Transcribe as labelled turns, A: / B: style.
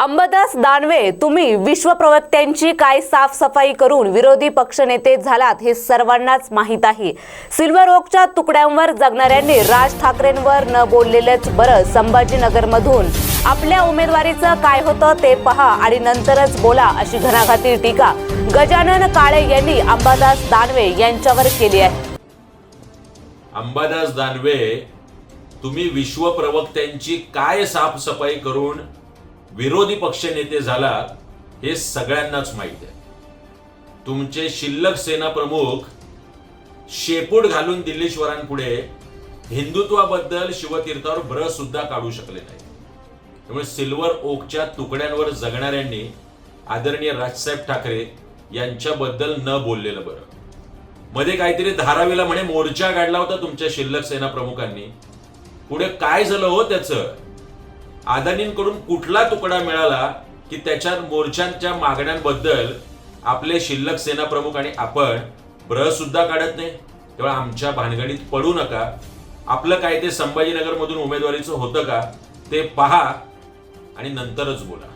A: अंबादास दानवे तुम्ही विश्वप्रवक्त्यांची काय साफसफाई करून विरोधी पक्षनेते झालात हे सर्वांनाच माहीत आहे. सिल्वर ओकच्या तुकड्यांवर जगणाऱ्यांनी राज ठाकरेंवर न बोललेलंच बरं संभाजीनगरमधून. आपल्या उमेदवारीचं काय होतं ते पहा आणि नंतरच बोला अशी घणाघाती टीका गजानन काळे यांनी अंबादास दानवे यांच्यावर केली आहे.
B: अंबादास दानवे तुम्ही विश्वप्रवक्त्यांची काय साफसफाई करून विरोधी पक्षनेते झालात हे सगळ्यांनाच माहीत आहे. तुमचे शिल्लक सेना प्रमुख शेपूट घालून दिल्लीश्वरांपुढे हिंदुत्वाबद्दल शिवतीर्थावर ब्र सुद्धा काढू शकले नाही त्यामुळे सिल्वर ओकच्या तुकड्यांवर जगणाऱ्यांनी आदरणीय राजसाहेब ठाकरे यांच्याबद्दल न बोललेलं बरं. मध्ये काहीतरी धारावीला म्हणे मोर्चा काढला होता तुमच्या शिल्लक सेना प्रमुखांनी. पुढे काय झालं हो त्याचं? अदानींकडून कुठला तुकडा मिळाला की त्याच्या मोर्चांच्या मागण्यांबद्दल आपले शिल्लक सेना प्रमुख आणि आपण ब्रह सुद्धा काढत नाही? तेव्हा आमच्या भानगडीत पडू नका. आपलं काय ते संभाजीनगरमधून उमेदवारीचं होतं का? ते पहा आणि नंतरच बोला.